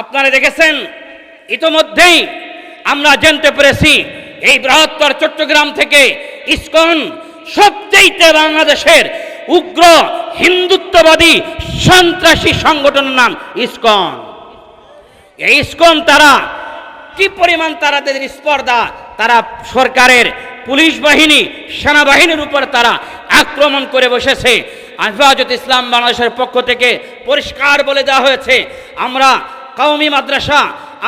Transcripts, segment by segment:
আপনারা দেখেছেন? ইতোমধ্যেই আমরা জানতে পেরেছি, এই বৃহত্তর চট্টগ্রাম থেকে ইসকন সবচেয়ে বাংলাদেশের উগ্র হিন্দুত্ববাদী সন্ত্রাসী সংগঠনের নাম ইসকন। এই ইসকন তারা কি পরিমাণ তারা তাদের স্পর্ধা? তারা সরকারের পুলিশ বাহিনী, সেনাবাহিনীর উপর তারা আক্রমণ করে বসেছে। হেফাজত ইসলাম বাংলাদেশের পক্ষ থেকে পরিষ্কার বলে দেওয়া হয়েছে, আমরা কওমি মাদ্রাসা,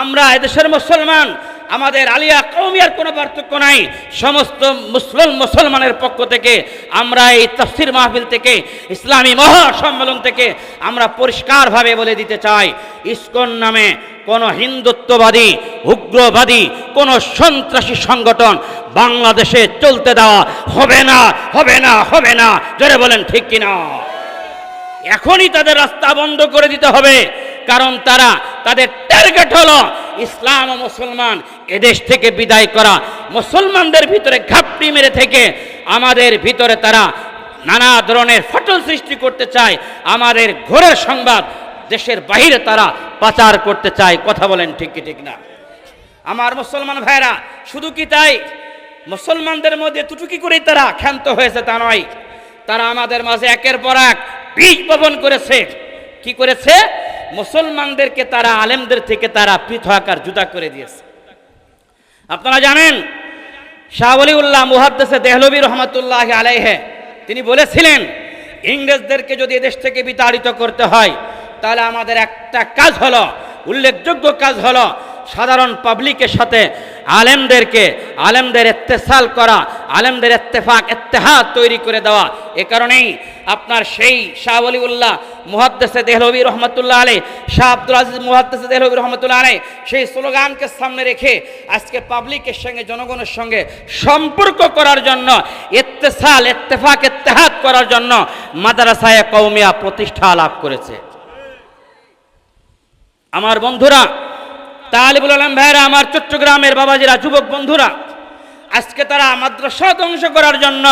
আমরা এদেশের মুসলমান, আমাদের আলিয়া কৌমিয়ার কোনো পার্থক্য নাই। সমস্ত মুসলিম মুসলমানের পক্ষ থেকে আমরা এই তফসির মাহফিল থেকে, ইসলামী মহাসম্মেলন থেকে আমরা পরিষ্কারভাবে বলে দিতে চাই, ইসকন নামে কোনো হিন্দুত্ববাদী, উগ্রবাদী, কোনো সন্ত্রাসী সংগঠন বাংলাদেশে চলতে দেওয়া হবে না হবে না হবে না। জোরে বলেন, ঠিক কিনা? এখনই তাদের রাস্তা বন্ধ করে দিতে হবে। কারণ তারা তাদের টার্গেট হলো ইসলাম ও মুসলমান এদেশ থেকে বিদায় করা। মুসলমানদের ভিতরে ঘাপটি মেরে থেকে আমাদের ভিতরে তারা নানা ধরনের ফটল সৃষ্টি করতে চায়। আমাদের ঘোরের সংবাদ দেশের বাইরে তারা পাচার করতে চায়। কথা বলেন ঠিক কি ঠিক না? আমার মুসলমান ভাইরা শুধু কি তাই? মুসলমানদের মধ্যে টুটুকি করেই তারা ক্ষান্ত হয়েছে তা নয়। তারা আমাদের মাঝে একের পর এক বীজ বপন করেছে। কি করেছে? মুসলমানদেরকে তারা, আলেমদের থেকে তারা পৃথক আর জুদা করে দিয়েছে। আপনারা জানেন, শাহ উল্লাহ মুহাদ্দেসে দেহলবী রহমতুল্লাহ আলাইহে, তিনি বলেছিলেন, ইংরেজদেরকে যদি এদেশ থেকে বিতাড়িত করতে হয়, তাহলে আমাদের একটা কাজ হলো, উল্লেখযোগ্য কাজ হলো, সাধারণ পাবলিকের সাথে আলেমদেরকে, আলেমদের এত্তেসাল করা, আলেমদের এত্তেফাক এত্তেহাদ তৈরি করে দেওয়া। এ কারণেই আপনার সেই শাহ উল্লাহ মুহাদ্দেসে দেহলবী রহমতুল্লাহ আলী শাহ আব্দুল আজিজ মুহাদ্দেসে দেহলবী রহমতুল্লাহ আলী সেই স্লোগানকে সামনে রেখে আজকে পাবলিকের সঙ্গে, জনগণের সঙ্গে সম্পর্ক করার জন্য এত্তেসাল এত্তেফাক এত্তেহাদ করার জন্য মাদারাসায় কৌমিয়া প্রতিষ্ঠা লাভ করেছে। আমার বন্ধুরা তালিবুল আলম ভাইরা, আমার চট্টগ্রামের বাবাজিরা, যুবক বন্ধুরা, আজকে তারা মাদ্রাসা ধ্বংস করার জন্য,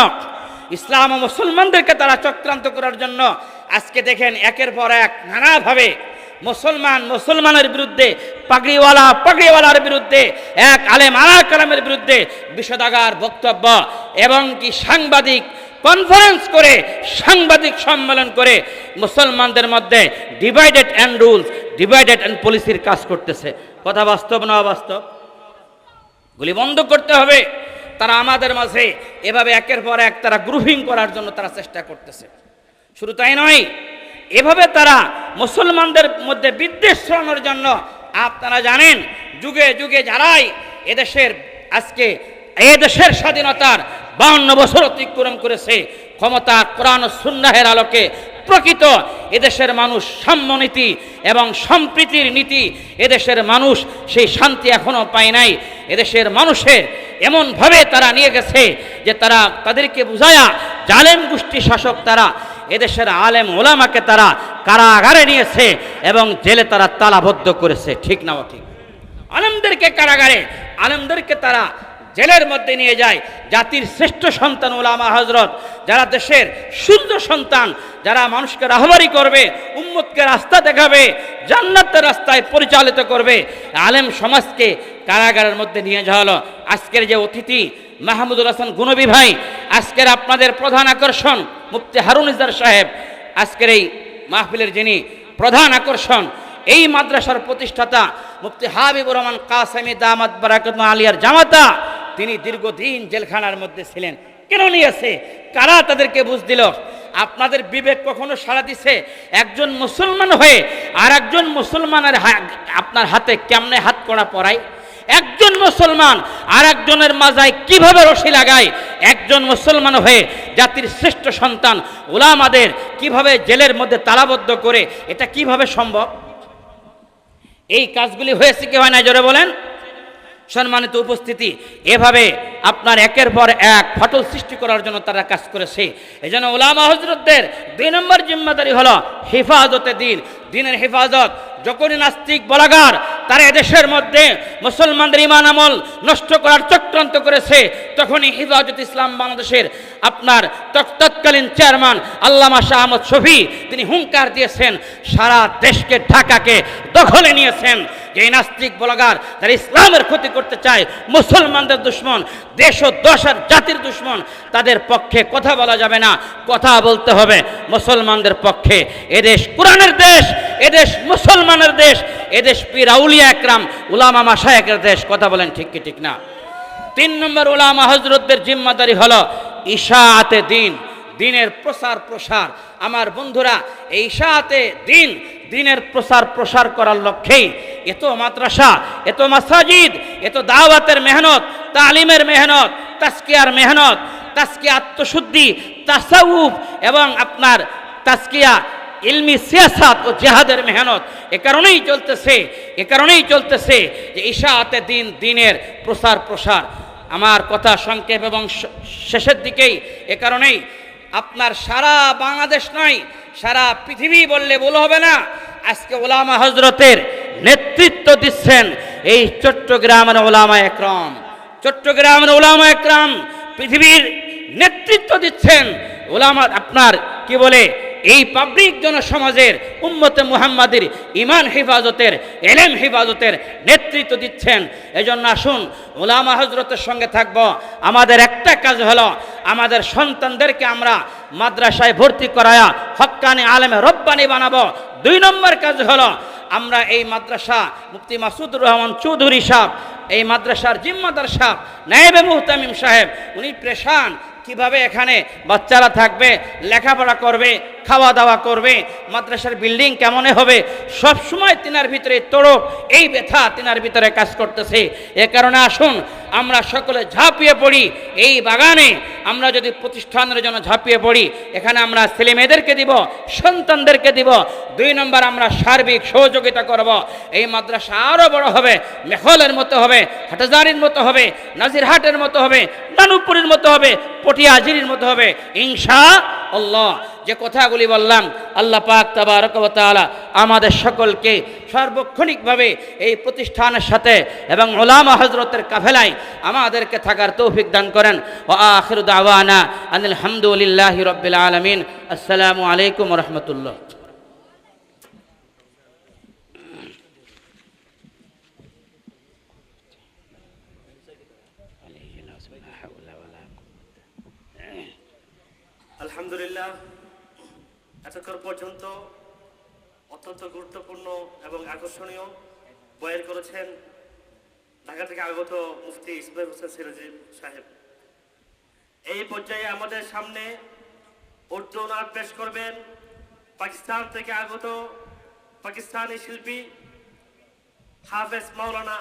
ইসলাম ও মুসলমানদেরকে তারা চক্রান্ত করার জন্য, আজকে দেখেন একের পর এক নানাভাবে মুসলমান মুসলমানের বিরুদ্ধে, পাগড়িওয়ালা পাগড়িওয়ালার বিরুদ্ধে, এক আলেম আলা কালামের বিরুদ্ধে বিষদাগার বক্তব্য এবং কি সাংবাদিক কনফারেন্স করে, সাংবাদিক সম্মেলন করে মুসলমানদের মধ্যে divided and rules divided and পলিসির কাজ করতেছে। কথা বাস্তব না অবাস্তব? গুলি বন্ধ করতে হবে। তারা আমাদের মাঝে এভাবে একের পর এক তারা গ্রুপিং করার জন্য তারা চেষ্টা করতেছে। শুধু তাই নয়, এভাবে তারা মুসলমানদের মধ্যে বিদ্বেষ ছড়ানোর জন্য আপনারা জানেন, যুগে যুগে যারাই এদেশের আজকে এদেশের স্বাধীনতার বাউন্ন বছর অতিক্রম করেছে ক্ষমতা কোরআন সুন্নাহের আলোকে প্রকৃত এদেশের মানুষ সাম্যনীতি এবং সম্প্রীতির নীতি। এদেশের মানুষ সেই শান্তি এখনও পায় নাই। এদেশের মানুষের এমনভাবে তারা নিয়ে গেছে যে তারা তাদেরকে বুঝায়া জালেম গোষ্ঠী শাসক তারা, এদেশের আলেম ওলামাকে তারা কারাগারে নিয়েছে এবং জেলে তারা তালাবদ্ধ করেছে। ঠিক না ঠিক? আলেমদেরকে কারাগারে, আলেমদেরকে তারা জেলের মধ্যে নিয়ে যায়। জাতির শ্রেষ্ঠ সন্তান ওলামা হজরত যারা দেশের সুন্দর সন্তান, যারা মানুষকে রাহবারি করবে, উম্মতকে রাস্তা দেখাবে, জান্নাতের রাস্তায় পরিচালিত করবে, আলেম সমাজকে কারাগারের মধ্যে নিয়ে যাওয়া হলো। আজকের যে অতিথি, মাহমুদুল হাসান গুনবী ভাই, আজকের আপনাদের প্রধান আকর্ষণ মুফতি হারুন ইজার সাহেব, আজকের এই মাহফিলের যিনি প্রধান আকর্ষণ, এই মাদ্রাসার প্রতিষ্ঠাতা মুফতি হাবিবুর রহমান কাসেমি দামাত বারাকাত আলিয়ার জামাতা তিনি দীর্ঘদিন জেলখানার মধ্যে ছিলেন। কেন নিয়েছে? কারা তাদেরকে বুঝ দিল? আপনাদের বিবেক কখনো সাড়া দিছে? একজন মুসলমান হয়ে আর একজন মুসলমানের আপনার হাতে কেমনে হাত করা পড়ায় একজন মুসলমান আর একজনের মাজায় কীভাবে রশি লাগায়? একজন মুসলমান হয়ে জাতির শ্রেষ্ঠ সন্তান ওলামাদের কীভাবে জেলের মধ্যে তালাবদ্ধ করে, এটা কীভাবে সম্ভব? এই কাজগুলি হয়েছে কি হয় না জোরে বলেন। সম্মানিত উপস্থিতি, এভাবে আপনার একের পর এক ফটল সৃষ্টি করার জন্য তারা কাজ করেছে। এই জন্য ওলামা হজরতদের দুই নম্বর জিম্মাদারি হলো হেফাজতে দিন। দিনের হেফাজত যখনই নাস্তিক বলাগার, তারা এদেশের মধ্যে মুসলমানদের ইমান আমল নষ্ট করার চক্রান্ত করেছে, তখনই হিফাজত ইসলাম বাংলাদেশের আপনার তৎ- তৎকালীন চেয়ারম্যান আল্লামা শাহ আহমদ শফি, তিনি হুঙ্কার দিয়েছেন, সারা দেশকে, ঢাকাকে দখলে নিয়েছেন। যে নাস্তিক বলাগার, যারা ইসলামের ক্ষতি করতে চায়, মুসলমানদের দুশ্মন, দেশ ও দশার জাতির দুশ্মন, তাদের পক্ষে কথা বলা যাবে না, কথা বলতে হবে। মুসলমানদের পক্ষে এদেশ কোরআনের দেশ এদেশ মুসলমানের দেশ এদেশ পীর আউলিয়া একরাম, উলামা মাসায়কের দেশ, কথা বলেন ঠিক কি ঠিক না? তিন নম্বর উলামা হজরতদের জিম্মাদারি হলো ইশাআতে দিন, দিনের প্রসার প্রসার। আমার বন্ধুরা, এই ইশাআতে দিন, দিনের প্রসার প্রসার করার লক্ষ্যেই এত মাদ্রাসা এত মাসাজিদ এত দাওয়াতের মেহনত, তালিমের মেহনত তাস্কিয়ার মেহনত তাস্কিয়া আত্মশুদ্ধি, তাসাউফ এবং আপনার তাস্কিয়া ইলমি সিয়াসাত ও জেহাদের মেহনত। এ কারণেই চলতেছে, এ কারণেই চলতেছে যে ইশাআতে দিন, দিনের প্রসার প্রসার। আমার কথা সংক্ষেপ এবং শেষের দিকেই। এ কারণেই আপনার সারা বাংলাদেশ নয়, সারা পৃথিবী বললে ভুল হবে না, আজকে ওলামা হজরতের নেতৃত্ব দিচ্ছেন এই চট্টগ্রামের ওলামা একরম। চট্টগ্রামের ওলামা একরাম পৃথিবীর নেতৃত্ব দিচ্ছেন ওলামা আপনার কি বলে এই পাবলিক জনসমাজের উম্মতে মুহাম্মাদের ইমান হেফাজতের, এলেম হেফাজতের নেতৃত্ব দিচ্ছেন। এজন্য আসুন ওলামা হজরতের সঙ্গে থাকব। আমাদের একটা কাজ হলো, আমাদের সন্তানদেরকে আমরা মাদ্রাসায় ভর্তি করায়া হক্কানি আলেমে রব্বানি বানাবো। দুই নম্বর কাজ হলো, আমরা এই মাদ্রাসা মুফতি মাসুদুর রহমান চৌধুরী সাহেব, এই মাদ্রাসার জিম্মাদার সাহেব, নায়েবে মুহতামিম সাহেব, উনি প্রেশান কীভাবে এখানে বাচ্চারা থাকবে, লেখাপড়া করবে খাওয়া দাওয়া করবে, মাদ্রাসার বিল্ডিং কেমনে হবে, সব সময় তিনার ভিতরে তোড়ক, এই ব্যথা তিনার ভিতরে কাজ করতেছে। এ কারণে আসুন, আমরা সকলে ঝাঁপিয়ে পড়ি, এই বাগানে আমরা যদি প্রতিষ্ঠানের জন্য ঝাঁপিয়ে পড়ি, এখানে আমরা ছেলে মেয়েদেরকে দিব, সন্তানদেরকে দিব, দুই নম্বর আমরা সার্বিক সহযোগিতা করব। এই মাদ্রাসা আরও বড় হবে মেখলের মতো হবে, হাটাজারির মতো হবে, নাজিরহাটের মতো হবে নানুপুরের মতো হবে পটিয়াজিরির মতো হবে ইনশা আল্লাহ যে কথাগুলি বললাম, আল্লাহ পাক তাবারক ওয়া আমাদের সকলকে সার্বক্ষণিকভাবে এই প্রতিষ্ঠানের সাথে এবং ওলামা হজরতের কাফেলায় আমাদেরকে থাকার তৌফিক দান করেন। ও আখির দাওয়ানা আনিল হামদুলিল্লাহি রব্বিল আলামিন। আসসালামু আলাইকুম রহমতুল্লাহ। আলহামদুলিল্লাহ। এতক্ষণ পর্যন্ত অত্যন্ত গুরুত্বপূর্ণ এবং আকর্ষণীয় বয়ান করেছেন ঢাকা থেকে আগত মুফতি ইসমাইল হোসেন সিরাজি সাহেব। এই পর্যায়ে আমাদের সামনে উর্দু নাট পেশ করবেন পাকিস্তান থেকে আগত পাকিস্তানি শিল্পী হাফেজ মাওলানা